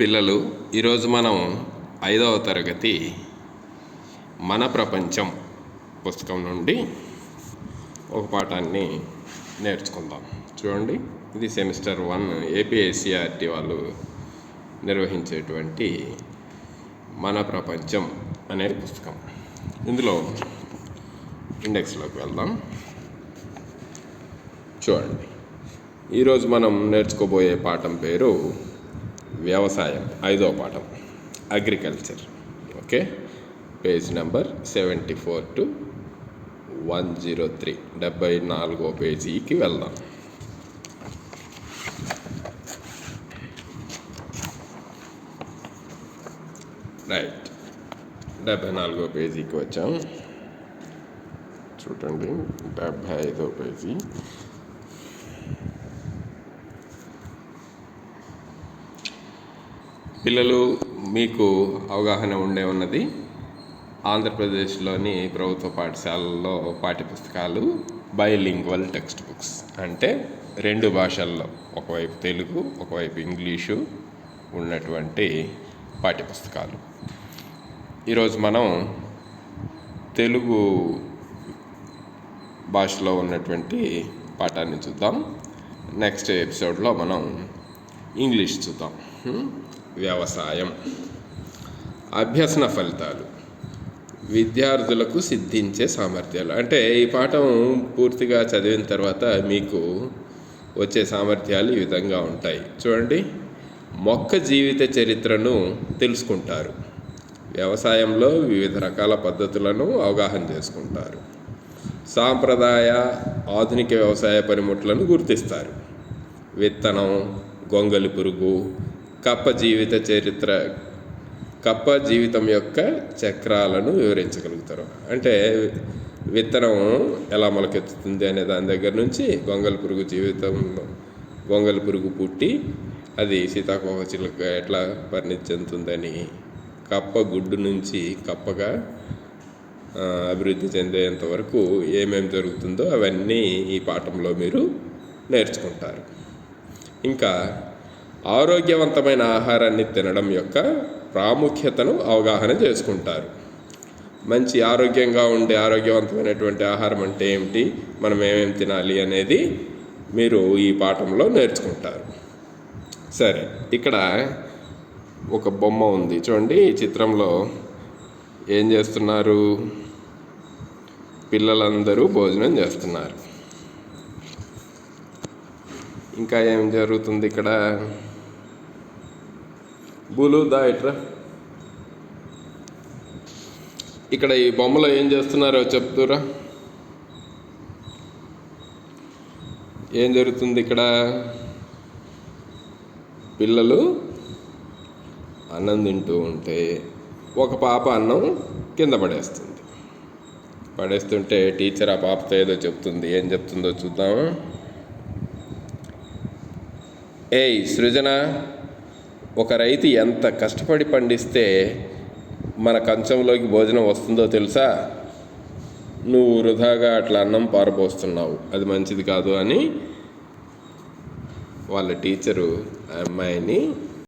పిల్లలు ఈరోజు మనం ఐదవ తరగతి మన ప్రపంచం పుస్తకం నుండి ఒక పాఠాన్ని నేర్చుకుందాం. చూడండి ఇది సెమిస్టర్ వన్ ఏపీఎస్సిఆర్టీ వాళ్ళు నిర్వహించేటువంటి మన ప్రపంచం అనే పుస్తకం. ఇందులో ఇండెక్స్లోకి వెళ్దాం. చూడండి ఈరోజు మనం నేర్చుకోబోయే పాఠం పేరు వ్యవసాయం ఐదో పాఠం agriculture. Okay? Page number seventy four two one zero three. డెబ్బై నాలుగో పేజీకి వెళ్దాం. రైట్. డెబ్బై నాలుగో పేజీకి వచ్చాం. చూడండి డెబ్బై ఐదో పేజీ. పిల్లలు మీకు అవగాహన ఉండే ఉన్నది. ఆంధ్రప్రదేశ్లోని ప్రభుత్వ పాఠశాలల్లో పాఠ్యపుస్తకాలు బైలింగ్వల్ టెక్స్ట్ బుక్స్ అంటే రెండు భాషల్లో ఒకవైపు తెలుగు ఒకవైపు ఇంగ్లీషు ఉన్నటువంటి పాఠ్యపుస్తకాలు. ఈరోజు మనం తెలుగు భాషలో ఉన్నటువంటి పాఠాన్ని చూద్దాం. నెక్స్ట్ ఎపిసోడ్లో మనం ఇంగ్లీష్ చూద్దాం. వ్యవసాయం. అభ్యసన ఫలితాలు. విద్యార్థులకు సిద్ధించే సామర్థ్యాలు. అంటే ఈ పాఠం పూర్తిగా చదివిన తర్వాత మీకు వచ్చే సామర్థ్యాలు ఈ విధంగా ఉంటాయి. చూడండి. మొక్క జీవిత చరిత్రను తెలుసుకుంటారు. వ్యవసాయంలో వివిధ రకాల పద్ధతులను అవగాహన చేసుకుంటారు. సాంప్రదాయ ఆధునిక వ్యవసాయ పనిముట్లను గుర్తిస్తారు. విత్తనం గొంగలి పురుగు కప్ప జీవిత చరిత్ర కప్ప జీవితం యొక్క చక్రాలను వివరించగలుగుతారు. అంటే విత్తనం ఎలా మొలకెత్తుతుంది అనే దాని దగ్గర నుంచి గొంగలి పురుగు జీవితంలో గొంగలి పురుగు పుట్టి అది సీతాకోక చిలుక ఎట్లా పరిణితి చెందుతుందని కప్ప గుడ్డు నుంచి కప్పగా అభివృద్ధి చెందేంత వరకు ఏమేమి జరుగుతుందో అవన్నీ ఈ పాఠంలో మీరు నేర్చుకుంటారు. ఇంకా ఆరోగ్యవంతమైన ఆహారాన్ని తినడం యొక్క ప్రాముఖ్యతను అవగాహన చేసుకుంటారు. మంచి ఆరోగ్యంగా ఉండే ఆరోగ్యవంతమైనటువంటి ఆహారం అంటే ఏమిటి? మనం ఏమేమి తినాలి అనేది మీరు ఈ పాఠంలో నేర్చుకుంటారు. సరే ఇక్కడ ఒక బొమ్మ ఉంది. చూడండి ఈ చిత్రంలో ఏం చేస్తున్నారు? పిల్లలందరూ భోజనం చేస్తున్నారు. ఇంకా ఏం జరుగుతుంది ఇక్కడ? బులు దా ఇట్రా. ఇక్కడ ఈ బొమ్మలో ఏం చేస్తున్నారో చెప్తురా. ఏం జరుగుతుంది ఇక్కడ? పిల్లలు అన్నం తింటూ ఉంటే ఒక పాప అన్నం కింద పడేస్తుంది. పడేస్తుంటే టీచర్ ఆ పాపతో ఏదో చెప్తుంది. ఏం చెప్తుందో చూద్దామా? ఏయ్ సృజన ఒక రైతు ఎంత కష్టపడి పండిస్తే మన కంచంలోకి భోజనం వస్తుందో తెలుసా? నువ్వు వృధాగా అట్లా అన్నం పారబోస్తున్నావు. అది మంచిది కాదు అని వాళ్ళ టీచరు ఆ అమ్మాయిని